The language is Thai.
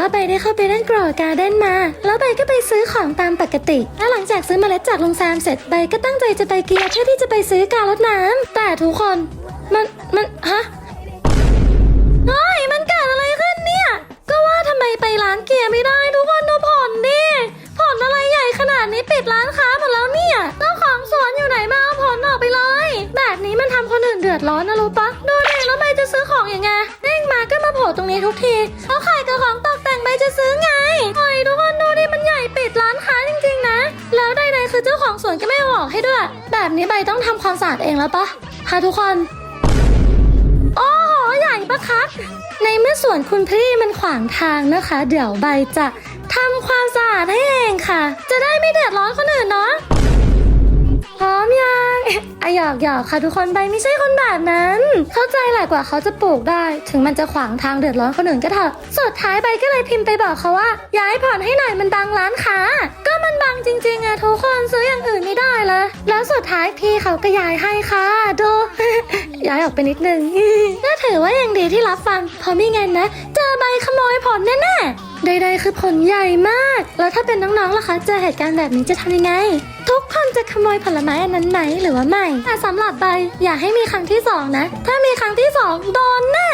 ว่าใบได้เข้าไปเล่นกรอการ์เด้นมา แล้วใบก็ไปซื้อของตามปกติ และหลังจากซื้อมเมล็ดจากลุงแซมเสร็จใบก็ตั้งใจจะไปเกียร์เพื่อที่จะไปซื้อการรดน้ำแต่ทุกคน มันมันฮะเฮ้ยมันเกิดอะไรขึ้นเนี่ย ก็ว่าทำไมไปร้านเกียร์ไม่ได้ทุกคนดูผลดิผลอนอะไรใหญ่ขนาดนี้ปิดร้านค้าหมดแล้วเนี่ยเจ้าของสวนอยู่ไหนมาเอาผลอนออกไปเลย แบบนี้มันทำคนอื่นเดือดร้อนนะรู้ปะดูดิแล้วใบจะซื้อของยังไงเด้งมาก็มาโผล่ตรงนี้ทุกทีเขาขายกับของ ของสวนก็ไม่เอกให้ด้วย แบบนี้ใบต้องทำความสะอาดเองแล้วปะฮะทุกคน โอ้โหใหญ่ปะคะ ในเมื่อสวนคุณพี่มันขวางทางนะคะ เดี๋ยวใบจะทำความสะอาดให้เองค่ะ จะได้ไม่เดือดร้อนคนอื่นเนาะพร้อมยังอะหยอกหยอกค่ะทุกคนใบไม่ใช่คนแบบนั้น เข้าใจแหละกว่าเขาจะปลูกได้ ถึงมันจะขวางทางเดือดร้อนคนอื่นก็เถอะ สุดท้ายใบก็เลยพิมพ์ไปบอกเขาว่า ย้ายผ่อนให้หน่อยมันบังร้านค้า ก็มันบังจริงๆอะ ทุกคนซื้ออย่างอื่นไม่ได้เลยแล้วสุดท้ายพี่เขาก็ย้ายให้ค่ะดู ย้ายออกไปนิดนึงก็ถือว่ายังดีที่รับฟังเพราะไม่งั้นนะเจอใบขโมยผลแน่ๆใดๆคือผลใหญ่มาก แล้วถ้าเป็นน้องๆล่ะคะเจอเหตุการณ์แบบนี้จะทำยังไง ทุกคนจะขโมยผลไม้อันนั้นไหมหรือว่าไม่แต่สำหรับใบอย่าให้มีครั้งที่สองนะ ถ้ามีครั้งที่สองโดนแน่